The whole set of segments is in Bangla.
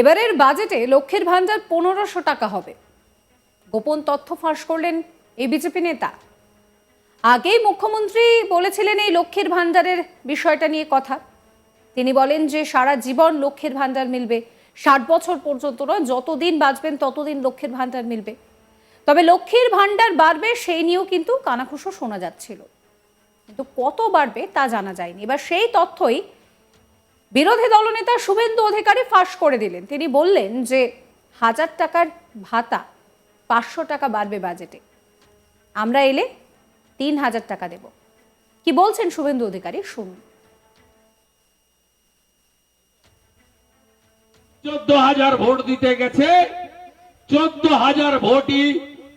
এবারের বাজেটে লক্ষ্যের ভান্ডার পনেরোশো টাকা হবে। গোপন তথ্য ফাঁস করলেন এই বিজেপি নেতা। আগেই মুখ্যমন্ত্রী বলেছিলেন এই লক্ষ্যের ভান্ডারের বিষয়টা নিয়ে কথা। তিনি বলেন যে সারা জীবন লক্ষ্যের ভান্ডার মিলবে। ষাট বছর পর্যন্ত নয়, যতদিন বাঁচবেন ততদিন লক্ষ্যের ভান্ডার মিলবে। তবে লক্ষ্মীর ভান্ডার বাড়বে সেই নিয়েও কিন্তু কানাঘুষো শোনা যাচ্ছিল। কিন্তু কত বাড়বে তা জানা যায়নি। এবার সেই তথ্যই বিরোধী দলনেতা শুভেন্দু অধিকারী ফাঁস করে দিলেন। তিনি বললেন যে, হাজার টাকার ভাতা, পাঁচশো টাকা বাড়বে বাজেটে। আমরা এলে তিন হাজার টাকা দেব। কি বলছেন শুভেন্দু অধিকারী? শুনুন। চোদ্দ হাজার ভোট দিতে গেছে। চোদ্দ হাজার ভোটই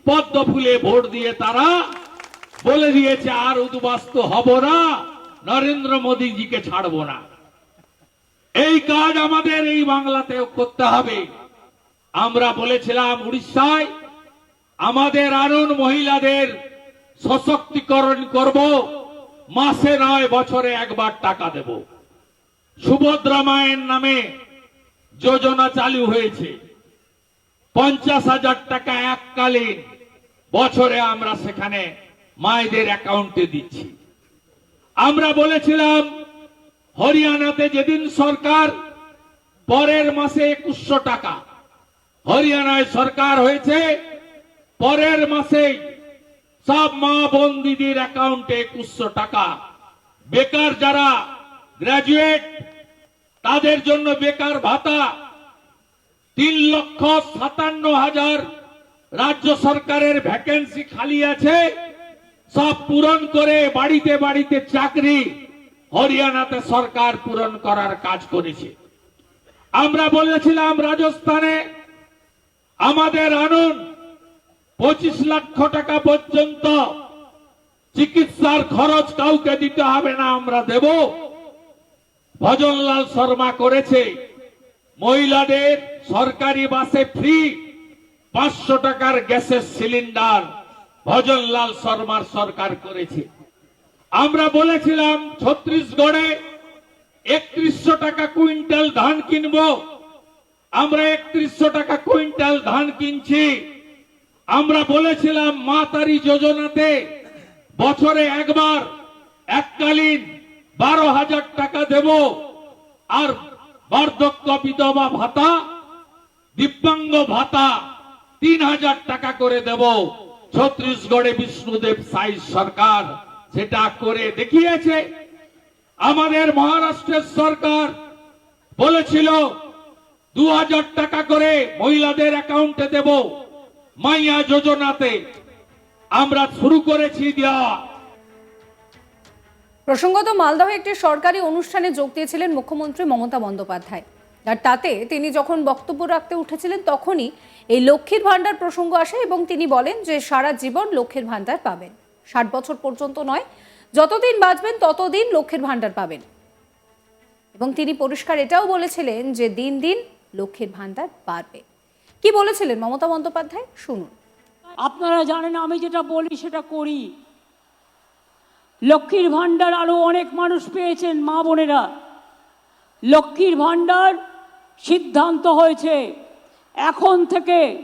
পদ্ম ফুলে ভোট দিয়ে তারা বলে দিয়েছে, আর উদ্বাস্ত হব না, নরেন্দ্র মোদীজিকে ছাড়বো না। এই কাজ আমাদের এই বাংলাতেও করতে হবে। আমরা বলেছিলাম উড়িষ্যায় আমাদের আরুণ মহিলাদের সশক্তিকরণ করব, মাসে নয়, বছরে একবার টাকা দেব। সুভদ্রা মায়ের নামে যোজনা চালু হয়েছে। পঞ্চাশ হাজার টাকা এককালীন বছরে আমরা সেখানে মায়েদের অ্যাকাউন্টে দিচ্ছি। আমরা বলেছিলাম হরিয়ানাতে যেদিন সরকার, পরের মাসে একুশশো টাকা। হরিয়ানায় সরকার হয়েছে, পরের মাসে সব মা বোন দিদির অ্যাকাউন্টে একুশশো টাকা। বেকার যারা গ্রাজুয়েট, তাদের জন্য বেকার ভাতা তিন লক্ষ সাতান্ন হাজার। রাজ্য সরকারের ভ্যাকেন্সি খালি আছে, সব পূরণ করে বাড়িতে বাড়িতে চাকরি। হরিয়ানাতে সরকার পূরণ করার কাজ করেছে। আমরা বলেছিলাম, রাজস্থানে আমাদের আনুন পঁচিশ লক্ষ টাকা পর্যন্ত চিকিৎসার খরচ কাউকে দিতে হবে না, আমরা দেব। ভজনলাল শর্মা করেছে, মহিলাদের সরকারি বাসে ফ্রি পাঁচশো টাকার গ্যাসের সিলিন্ডার ভজনলাল শর্মার সরকার করেছে। আমরা বলেছিলাম ছত্রিশগড়ে একত্রিশশো টাকা কুইন্টাল ধান কিনব। আমরা একত্রিশশো টাকা কুইন্টাল ধান কিনছি। আমরা বলেছিলাম মা তারি যোজনাতে বছরে একবার, এককালীন বারো হাজার টাকা দেব। আর বার্ধক্য বিধবা ভাতা, দিব্যাঙ্গ ভাতা তিন হাজার টাকা করে দেব। ছত্রিশগড়ে বিষ্ণুদেব সাই সরকার। সেটা করে দেখিয়েছে। আমাদের মহারাষ্ট্রের সরকার বলেছিল দু হাজার টাকা করে মহিলাদের অ্যাকাউন্টে দেব মাইয়া যোজনাতে। আমরা শুরু করেছি দেওয়া প্রসঙ্গত মালদহে একটি সরকারি অনুষ্ঠানে যোগ দিয়েছিলেন মুখ্যমন্ত্রী মমতা বন্দ্যোপাধ্যায়। আর তাতে তিনি যখন বক্তব্য রাখতে উঠেছিলেন তখনই এই লক্ষ্মীর ভাণ্ডার প্রসঙ্গ আসে এবং তিনি বলেন যে সারা জীবন লক্ষ্মীর ভাণ্ডার পাবেন। ষাট বছর পর্যন্ত নয়। যতদিন বাঁচবেন, ততদিন লক্ষ্মীর ভাণ্ডার পাবেন। এবং তিনি পরিষ্কার এটাও বলেছিলেন যে দিন দিন লক্ষ্মীর ভাণ্ডার বাড়বে। কি বলেছিলেন মমতা বন্দ্যোপাধ্যায়? শুনুন। আপনারা জানেন, আমি যেটা বলি, সেটা করি। লক্ষ্মীর ভাণ্ডার আরও অনেক মানুষ পেয়েছেন, মা বোনেরা। লক্ষ্মীর ভাণ্ডার সিদ্ধান্ত হয়েছে। এখন থেকে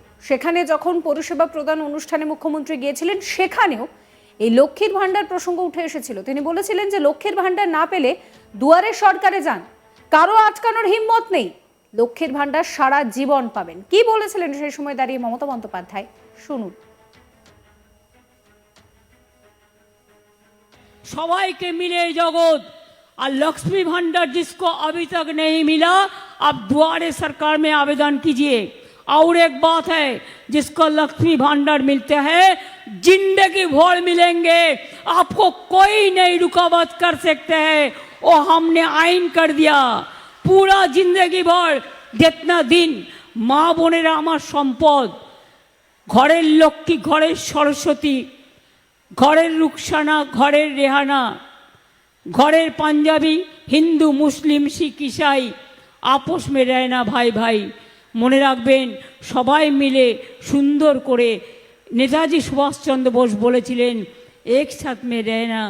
সেখানে যখন পরিষেবা প্রদান অনুষ্ঠানে মুখ্যমন্ত্রী গিয়েছিলেন সেখানেও এই লক্ষ্মীর ভাণ্ডার প্রসঙ্গ উঠে এসেছিল তিনি বলেছিলেন যে লক্ষ্মীর ভাণ্ডার না পেলে দুয়ারে সরকারে যান কারো আটকানোর হিম্মত নেই লক্ষ্মীর ভাণ্ডার সারা জীবন পাবেন কি বলেছিলেন সেই সময় দাঁড়িয়ে মমতা বন্দ্যোপাধ্যায় শুনুন सवाई के मिले जगत और लक्ष्मी भंडार जिसको अभी तक नहीं मिला अब द्वारे सरकार में आवेदन कीजिए और एक बात है जिसको लक्ष्मी भंडार मिलते हैं जिंदगी भर मिलेंगे आपको कोई नहीं रुकावट कर सकते हैं वो हमने आइन कर दिया पूरा जिंदगी भर जितना दिन মা বোনেরা আমার সম্পদ ঘরের লক্ষ্মী ঘরের সরস্বতী ঘরের রুকসানা ঘরের রেহানা ঘরের পাঞ্জাবি হিন্দু মুসলিম শিখ ইসাই আপোষ মেরায় না ভাই ভাই মনে রাখবেন, সবাই মিলে সুন্দর করে নেতাজি সুভাষচন্দ্র বোস বলেছিলেন, একসাথ মে রেয় না,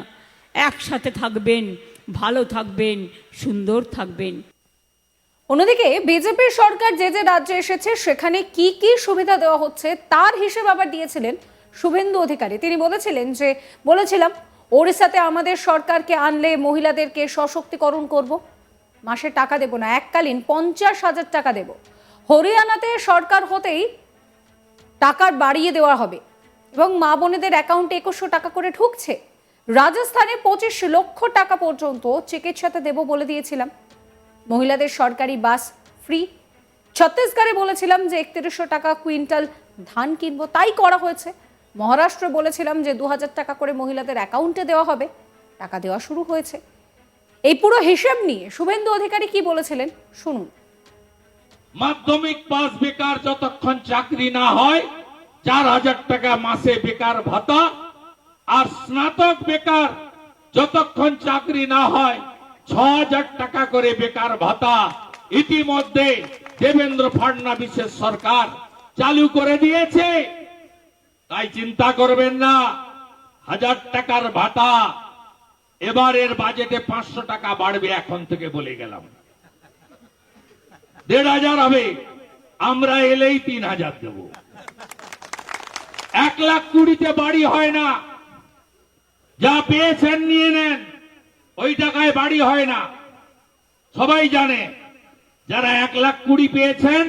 একসাথে থাকবেন, ভালো থাকবেন, সুন্দর থাকবেন। অন্যদিকে বিজেপির সরকার যে যে রাজ্যে এসেছে, সেখানে কি কি সুবিধা দেওয়া হচ্ছে, তার হিসেব আবার দিয়েছিলেন শুভেন্দু অধিকারী। তিনি বলেছিলেন যে, বলেছিলাম, ওড়িশাতে আমাদের সরকারকে আনলে মহিলাদেরকে সশক্তিকরণ করব, মাসে টাকা দেব না, এককালীন পঞ্চাশ হাজার টাকা দেব। হরিয়ানাতে সরকার হতেই টাকার বাড়িয়ে দেওয়া হবে এবং মা বোনেদের অ্যাকাউন্টে একুশশো টাকা করে ঢুকছে। রাজস্থানে পঁচিশ লক্ষ টাকা পর্যন্ত চিকিৎসাতে দেব বলে দিয়েছিলাম। মহিলাদের সরকারি বাস ফ্রি। ছত্তিশগড়ে বলেছিলাম যে একত্রিশশো টাকা কুইন্টাল ধান কিনবো, তাই করা হয়েছে। মহারাষ্ট্রে বলেছিলাম যে দু হাজার টাকা করে মহিলাদের অ্যাকাউন্টে দেওয়া হবে। টাকা দেওয়া শুরু হয়েছে। এই পুরো হিসেব নিয়ে শুভেন্দু অধিকারী কি বলেছিলেন? শুনুন। মাধ্যমিক পাস বেকার যতক্ষণ চাকরি না হয়, চার হাজার টাকা মাসে বেকার ভাতা। আর স্নাতক বেকার যতক্ষণ চাকরি না হয়, ছ হাজার টাকা করে বেকার ভাতা। ইতিমধ্যে দেবেন্দ্র ফাডনাবিসের সরকার চালু করে দিয়েছে। তাই চিন্তা করবেন না, হাজার টাকার ভাতা। এবারের বাজেটে পাঁচশো টাকা বাড়বে এখন থেকে বলে গেলাম। দেড় হাজার হবে। আমরা এলেই তিন হাজার দেব। এক লাখ কুড়িতে বাড়ি হয় না। যা পেয়েছেন নিয়ে নেন, ওই টাকায় বাড়ি হয় না। সবাই জানে, যারা এক লাখ কুড়ি পেয়েছেন,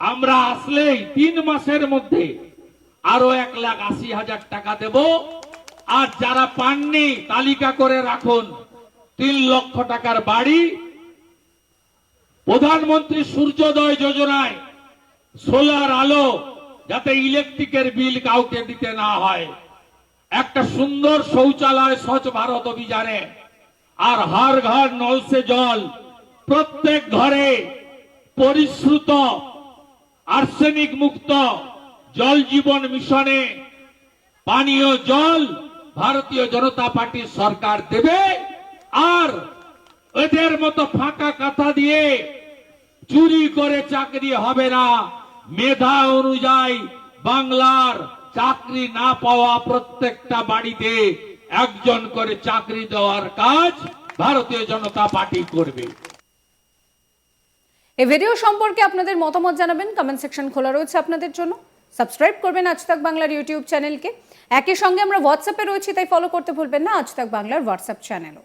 আমরা আসলেই তিন মাসের মধ্যে আরও এক লাখ আশি হাজার টাকা দেব। আর যারা পাননি, তালিকা করে রাখুন, তিন লক্ষ টাকার বাড়ি প্রধানমন্ত্রী সূর্যোদয় যোজনায় সোলার আলো যাতে ইলেকট্রিকের বিল কাউকে দিতে না হয়। একটা সুন্দর শৌচালয় স্বচ্ছ ভারত অভিযানে। আর হার ঘর নলসে জল প্রত্যেক ঘরে পরিশ্রুত, আর্সেনিক মুক্ত জল জীবন মিশনে পানীয় জল ভারতীয় জনতা পার্টির সরকার দেবে। আর এদের মতো ফাঁকা কথা দিয়ে চুরি করে চাকরি হবে না। মেধা অনুযায়ী বাংলার চাকরি না পাওয়া প্রত্যেকটা বাড়িতে একজন করে চাকরি দেওয়ার কাজ ভারতীয় জনতা পার্টি করবে। এই ভিডিও সম্পর্কে আপনাদের মতামত জানাবেন। কমেন্ট সেকশন খোলা রয়েছে আপনাদের জন্য। সাবস্ক্রাইব করবেন আজ তাক বাংলার ইউটিউব চ্যানেলকে। একই সঙ্গে আমরা হোয়াটসঅ্যাপে রয়েছি, তাই ফলো করতে ভুলবেন না। আজ তাক বাংলার হোয়াটসঅ্যাপ চ্যানেলও